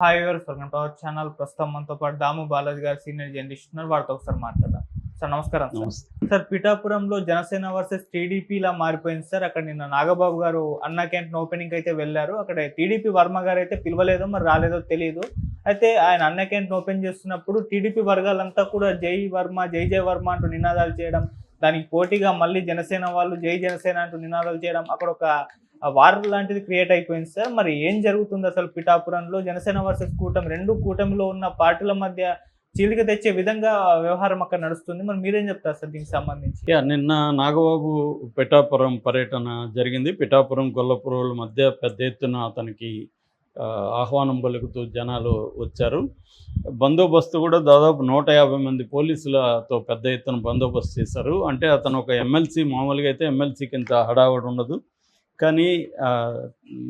Hi ఎవరు welcome to our channel ప్రస్తుతం మనతో పాటు దాము బాలాజీ గారు సీనియర్ జర్నలిస్ట్ ఉన్నారు. వారితో ఒకసారి మాట్లాడదాం. సార్ నమస్కారం సార్ పిఠాపురంలో జనసేన వర్సెస్ టీడీపీ లా మారిపోయింది సార్ అక్కడ నిన్న నాగబాబు గారు అన్నా క్యాంటీన్ ఓపెనింగ్ అయితే వెళ్ళారు. అక్కడ టీడీపీ వర్మ గారు అయితే పిలవలేదో మరి రాలేదో తెలియదు అయితే ఆయన అన్న క్యాంటీన్ ఓపెన్ చేస్తున్నప్పుడు టీడీపీ వర్గాలంతా కూడా జై వర్మ జై జై వర్మ అంటూ నినాదాలు చేయడం దానికి పోటీగా మళ్ళీ జనసేన వాళ్ళు జై జనసేన అంటూ నినాదాలు చేయడం అక్కడ ఒక వార్ లాంటిది క్రియేట్ అయిపోయింది సార్. మరి ఏం జరుగుతుంది అసలు పిఠాపురంలో? జనసేన వర్సెస్ కూటమి రెండు కూటమిలో ఉన్న పార్టీల మధ్య చీలిక తెచ్చే విధంగా వ్యవహారం అక్కడ నడుస్తుంది. మరి మీరేం చెప్తారు సార్ దీనికి సంబంధించి? యా నిన్న నాగబాబు పిఠాపురం పర్యటన జరిగింది. పిఠాపురం గొల్లపురం మధ్య పెద్ద ఎత్తున అతనికి ఆహ్వానం పలుకుతూ జనాలు వచ్చారు. బందోబస్తు కూడా దాదాపు నూట యాభై మంది పోలీసులతో పెద్ద ఎత్తున బందోబస్తు చేశారు. అంటే అతను ఒక ఎమ్మెల్సీ మామూలుగా అయితే ఎమ్మెల్సీకి ఇంత హడావడి ఉండదు కానీ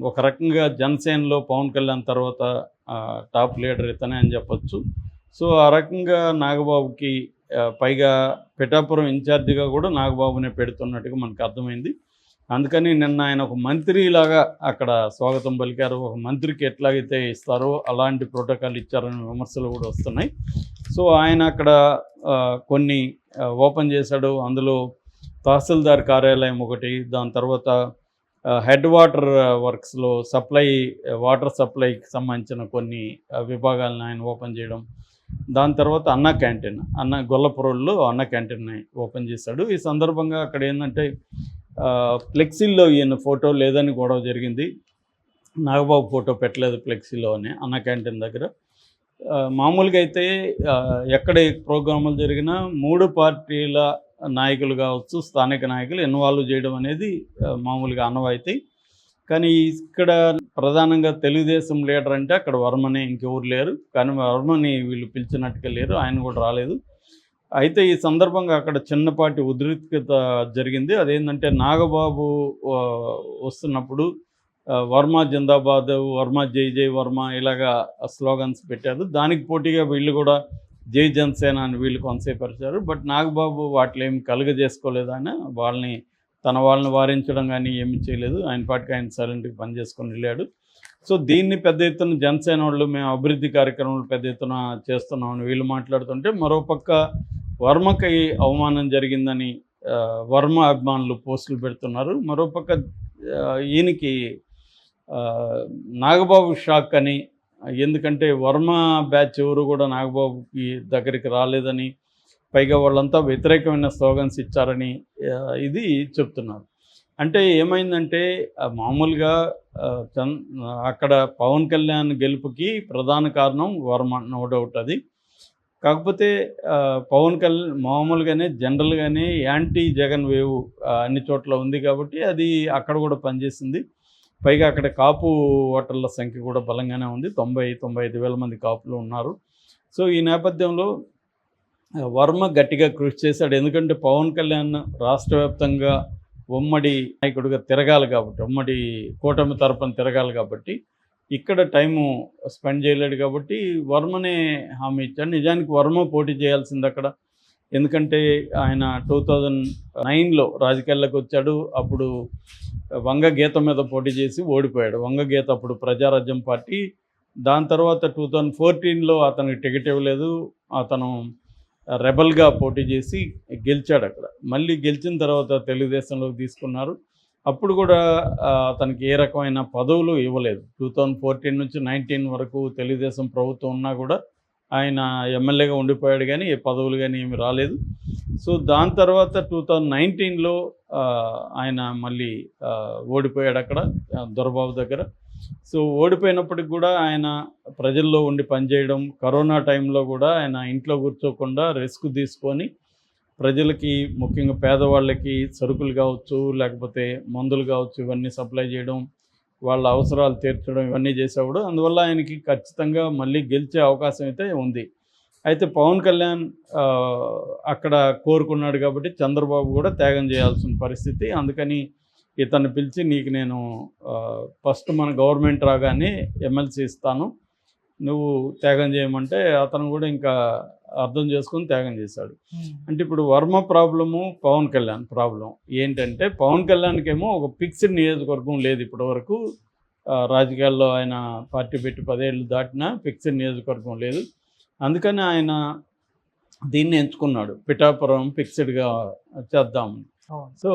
ఒక రకంగా జనసేనలో పవన్ కళ్యాణ్ తర్వాత టాప్ లీడర్ ఇతనే అని చెప్పొచ్చు. సో ఆ రకంగా నాగబాబుకి పైగా పిఠాపురం ఇన్ఛార్జిగా కూడా నాగబాబునే పెడుతున్నట్టుగా మనకు అర్థమైంది. అందుకని నిన్న ఆయన ఒక మంత్రిలాగా అక్కడ స్వాగతం పలికారు. ఒక మంత్రికి ఎట్లాగైతే ఇస్తారో అలాంటి ప్రోటోకాల్ ఇచ్చారనే విమర్శలు కూడా వస్తున్నాయి. సో ఆయన అక్కడ కొన్ని ఓపెన్ చేశాడు. అందులో తహసీల్దార్ కార్యాలయం ఒకటి దాని తర్వాత హెడ్ వాటర్ వర్క్స్లో సప్లై వాటర్ సప్లైకి సంబంధించిన కొన్ని విభాగాలను ఆయన ఓపెన్ చేయడం. దాని తర్వాత అన్న క్యాంటీన్ అన్న గొల్లపురంలో అన్న క్యాంటీన్ ఓపెన్ చేశాడు. ఈ సందర్భంగా అక్కడ ఏంటంటే ఫ్లెక్సీల్లో ఈయన ఫోటో లేదని గొడవ జరిగింది. నాగబాబు ఫోటో పెట్టలేదు ఫ్లెక్సీలో అని అన్న క్యాంటీన్ దగ్గర. మామూలుగా అయితే ఎక్కడ ప్రోగ్రాములు జరిగినా మూడు పార్టీల నాయకులు కావచ్చు స్థానిక నాయకులు ఇన్వాల్వ్ చేయడం అనేది మామూలుగా అనవైతే కానీ ఇక్కడ ప్రధానంగా తెలుగుదేశం లీడర్ అంటే అక్కడ వర్మని ఇంకెవరు లేరు. కానీ వర్మని వీళ్ళు పిలిచినట్టుగా లేరు. ఆయన కూడా రాలేదు. అయితే ఈ సందర్భంగా అక్కడ చిన్నపాటి ఉద్రిక్తత జరిగింది. అదేంటంటే నాగబాబు వస్తున్నప్పుడు వర్మ జిందాబాద్ వర్మ జై జై వర్మ ఇలాగా స్లోగన్స్ పెట్టారు. దానికి పోటీగా వీళ్ళు కూడా జై జనసేన అని వీళ్ళు కొనసేపరిచారు బట్ నాగబాబు వాటిలో ఏమి కలుగజేసుకోలేదని వాళ్ళని తన వాళ్ళని వారించడం కానీ ఏమి చేయలేదు. ఆయన పాటికి ఆయన సైలెంట్గా పనిచేసుకొని వెళ్ళాడు. సో దీన్ని పెద్ద ఎత్తున జనసేన వాళ్ళు మేము అభివృద్ధి కార్యక్రమాలు పెద్ద ఎత్తున చేస్తున్నామని వీళ్ళు మాట్లాడుతుంటే మరోపక్క వర్మకి అవమానం జరిగిందని వర్మ అభిమానులు పోస్టులు పెడుతున్నారు. మరోపక్క ఈయనకి నాగబాబు షాక్ అని ఎందుకంటే వర్మ బ్యాచ్ ఎవరు కూడా నాగబాబుకి దగ్గరికి రాలేదని పైగా వాళ్ళంతా వ్యతిరేకమైన స్లోగన్స్ ఇచ్చారని ఇది చెప్తున్నారు. అంటే ఏమైందంటే మామూలుగా ఆ, అక్కడ పవన్ కళ్యాణ్ గెలుపుకి ప్రధాన కారణం వర్మ నో డౌట్ అది. కాకపోతే పవన్ కళ్యాణ్ మామూలుగానే జనరల్గానే యాంటీ జగన్ వేవ్ అన్ని చోట్ల ఉంది కాబట్టి అది అక్కడ కూడా పనిచేసింది. పైగా అక్కడ కాపు ఓటర్ల సంఖ్య కూడా బలంగానే ఉంది. తొంభై తొంభై ఐదు వేల మంది కాపులు ఉన్నారు. సో ఈ నేపథ్యంలో వర్మ గట్టిగా కృషి చేశాడు. ఎందుకంటే పవన్ కళ్యాణ్ రాష్ట్ర వ్యాప్తంగా ఉమ్మడి నాయకుడిగా తిరగాలి కాబట్టి ఉమ్మడి కూటమి తరపున తిరగాలి కాబట్టి ఇక్కడ టైము స్పెండ్ చేయలేడు కాబట్టి వర్మనే హామీ ఇచ్చాడు. నిజానికి వర్మ పోటీ చేయాల్సింది అక్కడ. ఎందుకంటే ఆయన టూ థౌజండ్ నైన్లో రాజకీయాల్లోకి వచ్చాడు. అప్పుడు వంగ గీత మీద పోటీ చేసి ఓడిపోయాడు. వంగ గీత అప్పుడు ప్రజారాజ్యం పార్టీ. దాని తర్వాత టూ థౌజండ్ ఫోర్టీన్లో అతనికి టికెట్ ఇవ్వలేదు. అతను రెబల్గా పోటీ చేసి గెలిచాడు అక్కడ. మళ్ళీ గెలిచిన తర్వాత తెలుగుదేశంలోకి తీసుకున్నారు. అప్పుడు కూడా అతనికి ఏ రకమైన పదవులు ఇవ్వలేదు. టూ థౌజండ్ ఫోర్టీన్ నుంచి నైన్టీన్ వరకు తెలుగుదేశం ప్రభుత్వం ఉన్నా కూడా ఆయన ఎమ్మెల్యేగా ఉండిపోయాడు కానీ ఏ పదవులు కానీ ఏమి రాలేదు. సో దాని తర్వాత టూ థౌజండ్ నైన్టీన్లో ఆయన మళ్ళీ ఓడిపోయాడు అక్కడ దొరబాబు దగ్గర. సో ఓడిపోయినప్పటికి కూడా ఆయన ప్రజల్లో ఉండి పనిచేయడం కరోనా టైంలో కూడా ఆయన ఇంట్లో కూర్చోకుండా రిస్క్ తీసుకొని ప్రజలకి ముఖ్యంగా పేదవాళ్ళకి సరుకులు కావచ్చు లేకపోతే మందులు కావచ్చు ఇవన్నీ సప్లై చేయడం వాళ్ళ అవసరాలు తీర్చడం ఇవన్నీ చేసేవాడు. అందువల్ల ఆయనకి ఖచ్చితంగా మళ్ళీ గెలిచే అవకాశం అయితే ఉంది. అయితే పవన్ కళ్యాణ్ అక్కడ కోరుకున్నాడు కాబట్టి చంద్రబాబు కూడా త్యాగం చేయాల్సిన పరిస్థితి. అందుకని ఇతన్ని పిలిచి నీకు నేను ఫస్ట్ మన గవర్నమెంట్ రాగానే ఎమ్మెల్సీ ఇస్తాను. నువ్వు త్యాగం చేయమంటే అతను కూడా ఇంకా అర్థం చేసుకుని త్యాగం చేశాడు. అంటే ఇప్పుడు వర్మ ప్రాబ్లము పవన్ కళ్యాణ్ ప్రాబ్లం. ఏంటంటే పవన్ కళ్యాణ్కి ఏమో ఒక ఫిక్స్డ్ నియోజకవర్గం లేదు ఇప్పటి వరకు రాజకీయాల్లో ఆయన పార్టీ పెట్టి పదేళ్ళు దాటినా ఫిక్స్డ్ నియోజకవర్గం లేదు. అందుకని ఆయన దీన్ని ఎంచుకున్నాడు. పిఠాపురం ఫిక్స్డ్గా చేద్దాం. సో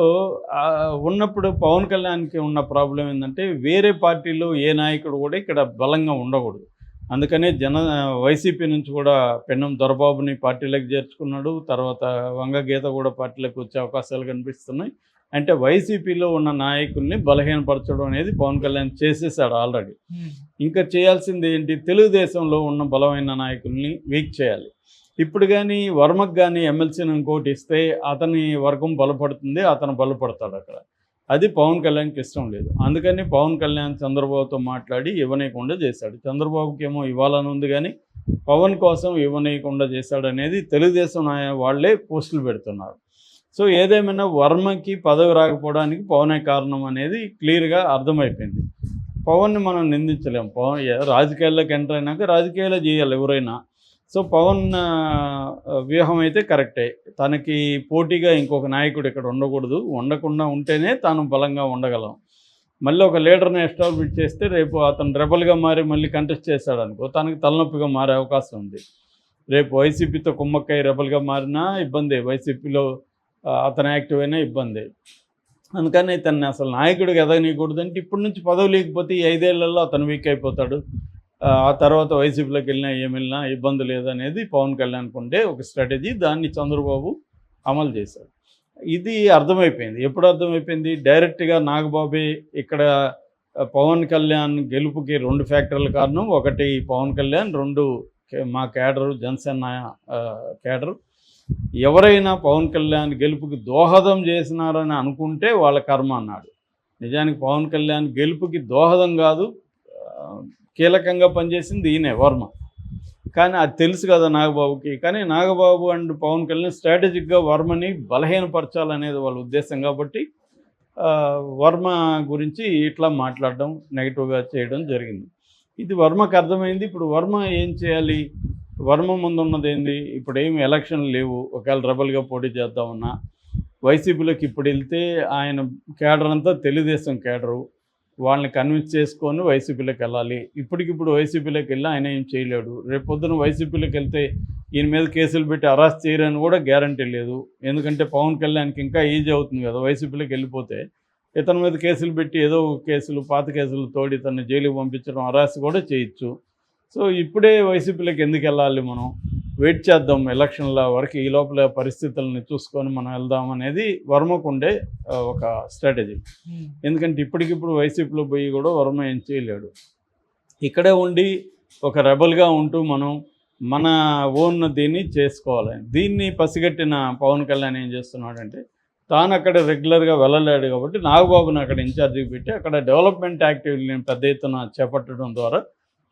ఉన్నప్పుడు పవన్ కళ్యాణ్కి ఉన్న ప్రాబ్లం ఏంటంటే వేరే పార్టీలో ఏ నాయకుడు కూడా ఇక్కడ బలంగా ఉండకూడదు. అందుకనే జన వైసీపీ నుంచి కూడా పెన్నం దొరబాబుని పార్టీలోకి చేర్చుకున్నాడు. తర్వాత వంగ గీత కూడా పార్టీలోకి వచ్చే అవకాశాలు కనిపిస్తున్నాయి. అంటే వైసీపీలో ఉన్న నాయకుల్ని బలహీనపరచడం అనేది పవన్ కళ్యాణ్ చేసేసాడు ఆల్రెడీ. ఉమ్. ఇంకా చేయాల్సింది ఏంటి? తెలుగుదేశంలో ఉన్న బలమైన నాయకుల్ని వీక్ చేయాలి. ఇప్పుడు కానీ వర్మకు కానీ ఎమ్మెల్సీని ఇంకోటి ఇస్తే అతని వర్గం బలపడుతుంది అతను బలపడతాడు అక్కడ. అది పవన్ కళ్యాణ్కి ఇష్టం లేదు. అందుకని పవన్ కళ్యాణ్ చంద్రబాబుతో మాట్లాడి ఇవ్వనీయకుండా చేశాడు. చంద్రబాబుకి ఏమో ఇవ్వాలని ఉంది కానీ పవన్ కోసం ఇవ్వనీయకుండా చేశాడు అనేది తెలుగుదేశం వాళ్ళే పోస్టులు పెడుతున్నారు. సో ఏదేమైనా వర్మకి పదవి రాకపోవడానికి పవనే కారణం అనేది క్లియర్గా అర్థమైపోయింది. పవన్ని మనం నిందించలేం. పవన్ రాజకీయాల్లోకి ఎంటర్ అయినాక రాజకీయాలు చేయాలి ఎవరైనా. సో పవన్ వ్యూహం అయితే కరెక్టే. తనకి పోటీగా ఇంకొక నాయకుడు ఇక్కడ ఉండకూడదు. ఉండకుండా ఉంటేనే తాను బలంగా ఉండగలం. మళ్ళీ ఒక లీడర్ని ఎస్టాబ్లిష్ చేస్తే రేపు అతను రెబల్గా మారి మళ్ళీ కంటెస్ట్ చేశాడు అనుకో తనకి తలనొప్పిగా మారే అవకాశం ఉంది. రేపు వైసీపీతో కుమ్మక్కై రెబల్గా మారినా ఇబ్బంది. వైసీపీలో అతను యాక్టివ్ అయినా ఇబ్బంది. అందుకని తను అసలు నాయకుడికి ఎదగనీయకూడదంటే ఇప్పటి నుంచి పదవి లేకపోతే ఈ ఐదేళ్ళలో అతను వీక్ అయిపోతాడు. ఆ తర్వాత వైసీపీలోకి వెళ్ళినా ఏమి వెళ్ళినా ఇబ్బంది లేదనేది పవన్ కళ్యాణ్కి ఉండే ఒక స్ట్రాటజీ దాన్ని చంద్రబాబు అమలు చేశాడు. ఇది అర్థమైపోయింది. ఎప్పుడు అర్థమైపోయింది? డైరెక్ట్గా నాగబాబే ఇక్కడ పవన్ కళ్యాణ్ గెలుపుకి రెండు ఫ్యాక్టర్ల కారణం. ఒకటి పవన్ కళ్యాణ్ రెండు మా కేడరు జనసేన ఆ, కేడరు ఎవరైనా పవన్ కళ్యాణ్ గెలుపుకి దోహదం చేసినారని అనుకుంటే వాళ్ళ కర్మ అన్నాడు. నిజానికి పవన్ కళ్యాణ్ గెలుపుకి దోహదం కాదు. కీలకంగా పనిచేసింది ఈయనే వర్మ. కానీ అది తెలుసు కదా నాగబాబుకి. కానీ నాగబాబు అండ్ పవన్ కళ్యాణ్ స్ట్రాటజిక్గా వర్మని బలహీనపరచాలనేది వాళ్ళ ఉద్దేశం కాబట్టి వర్మ గురించి ఇట్లా మాట్లాడడం నెగిటివ్గా చేయడం జరిగింది. ఇది వర్మకు అర్థమైంది. ఇప్పుడు వర్మ ఏం చేయాలి? వర్మ ముందున్నది ఏంది? ఇప్పుడు ఏమి ఎలక్షన్ లేవు. ఒకవేళ రెబల్గా పోటీ చేద్దామన్నా వైసీపీలోకి ఇప్పుడు వెళ్తే ఆయన కేడర్ అంతా తెలుగుదేశం కేడరు వాళ్ళని కన్విన్స్ చేసుకొని వైసీపీలోకి వెళ్ళాలి. ఇప్పటికిప్పుడు వైసీపీలోకి వెళ్ళి ఆయన ఏం చేయలేడు. రేపు పొద్దున వైసీపీలోకి వెళ్తే ఈయన మీద కేసులు పెట్టి అరెస్ట్ చేయరని కూడా గ్యారంటీ లేదు. ఎందుకంటే పవన్ కళ్యాణ్కి ఇంకా ఈజీ అవుతుంది కదా వైసీపీలోకి వెళ్ళిపోతే. ఇతని మీద కేసులు పెట్టి ఏదో కేసులు పాత కేసులు తోడి ఇతన్ని జైలుకి పంపించడం అరెస్ట్ కూడా చేయొచ్చు. సో ఇప్పుడే వైసీపీలోకి ఎందుకు వెళ్ళాలి మనం? వెయిట్ చేద్దాం ఎలక్షన్ల వరకు ఈ లోపల పరిస్థితులను చూసుకొని మనం వెళ్దాం అనేది వర్మకు ఉండే ఒక స్ట్రాటజీ. ఉమ్. ఎందుకంటే ఇప్పటికిప్పుడు వైసీపీలో పోయి కూడా వర్మ ఏం చేయలేడు. ఇక్కడే ఉండి ఒక రెబల్గా ఉంటూ మనం మన ఓన్ దీన్ని చేసుకోవాలి. దీన్ని పసిగట్టిన పవన్ కళ్యాణ్ ఏం చేస్తున్నాడంటే తాను అక్కడ రెగ్యులర్గా వెళ్ళలేడు కాబట్టి నాగబాబుని అక్కడ ఇన్ఛార్జికి పెట్టి అక్కడ డెవలప్మెంట్ యాక్టివిటీని పెద్ద ఎత్తున చేపట్టడం ద్వారా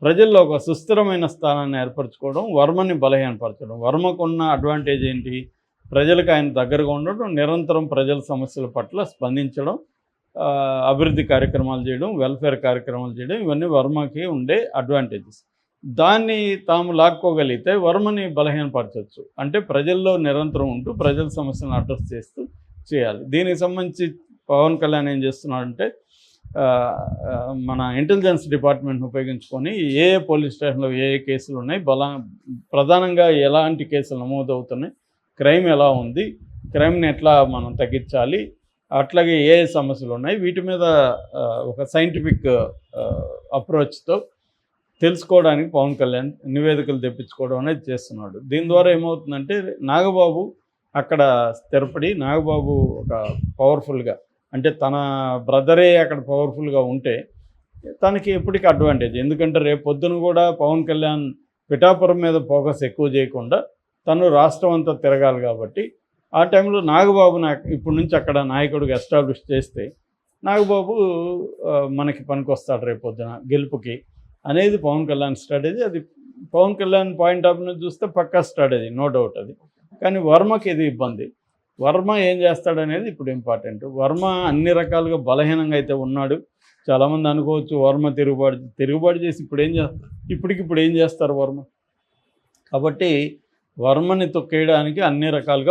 ప్రజల్లో ఒక సుస్థిరమైన స్థానాన్ని ఏర్పరచుకోవడం వర్మని బలహీనపరచడం. వర్మకున్న అడ్వాంటేజ్ ఏంటి? ప్రజలకు ఆయన దగ్గరగా ఉండడం నిరంతరం ప్రజల సమస్యల పట్ల స్పందించడం అభివృద్ధి కార్యక్రమాలు చేయడం వెల్ఫేర్ కార్యక్రమాలు చేయడం ఇవన్నీ వర్మకి ఉండే అడ్వాంటేజెస్ దాన్ని తాము లాక్కోగలిగితే వర్మని బలహీనపరచవచ్చు అంటే ప్రజల్లో నిరంతరం ఉంటూ ప్రజల సమస్యలను అడ్రస్ చేస్తూ చేయాలి. దీనికి సంబంధించి పవన్ కళ్యాణ్ ఏం చేస్తున్నాడంటే మన ఇంటెలిజెన్స్ డిపార్ట్మెంట్ని ఉపయోగించుకొని ఏ ఏ పోలీస్ స్టేషన్లో ఏ ఏ కేసులు ఉన్నాయి బల ప్రధానంగా ఎలాంటి కేసులు నమోదవుతున్నాయి క్రైమ్ ఎలా ఉంది క్రైమ్ని ఎట్లా మనం తగ్గించాలి అట్లాగే ఏ సమస్యలు ఉన్నాయి వీటి మీద ఒక సైంటిఫిక్ అప్రోచ్తో తెలుసుకోవడానికి పవన్ కళ్యాణ్ నివేదికలు తెప్పించుకోవడం అనేది చేస్తున్నాడు. దీని ద్వారా ఏమవుతుందంటే నాగబాబు అక్కడ స్థిరపడి నాగబాబు ఒక పవర్ఫుల్గా అంటే తన బ్రదరే అక్కడ పవర్ఫుల్గా ఉంటే తనకి ఎప్పటికీ అడ్వాంటేజ్. ఎందుకంటే రేపు పొద్దున కూడా పవన్ కళ్యాణ్ పిఠాపురం మీద ఫోకస్ ఎక్కువ చేయకుండా తను రాష్ట్రం అంతా తిరగాలి కాబట్టి ఆ టైంలో నాగబాబు నాకు ఇప్పటి నుంచి అక్కడ నాయకుడిగా ఎస్టాబ్లిష్ చేస్తే నాగబాబు మనకి పనికొస్తాడు రేపు పొద్దున గెలుపుకి అనేది పవన్ కళ్యాణ్ స్ట్రాటజీ. అది పవన్ కళ్యాణ్ పాయింట్ ఆఫ్ నుంచి చూస్తే పక్కా స్ట్రాటజీ నో డౌట్ అది. కానీ వర్మకి ఇది ఇబ్బంది. వర్మ ఏం చేస్తాడనేది ఇప్పుడు ఇంపార్టెంట్ వర్మ అన్ని రకాలుగా బలహీనంగా అయితే ఉన్నాడు. చాలామంది అనుకోవచ్చు వర్మ తిరుగుబాటు తిరుగుబాటు చేసి ఇప్పుడు ఏం చేస్తారు ఇప్పటికిప్పుడు ఏం చేస్తారు వర్మ? కాబట్టి వర్మని తొక్కేయడానికి అన్ని రకాలుగా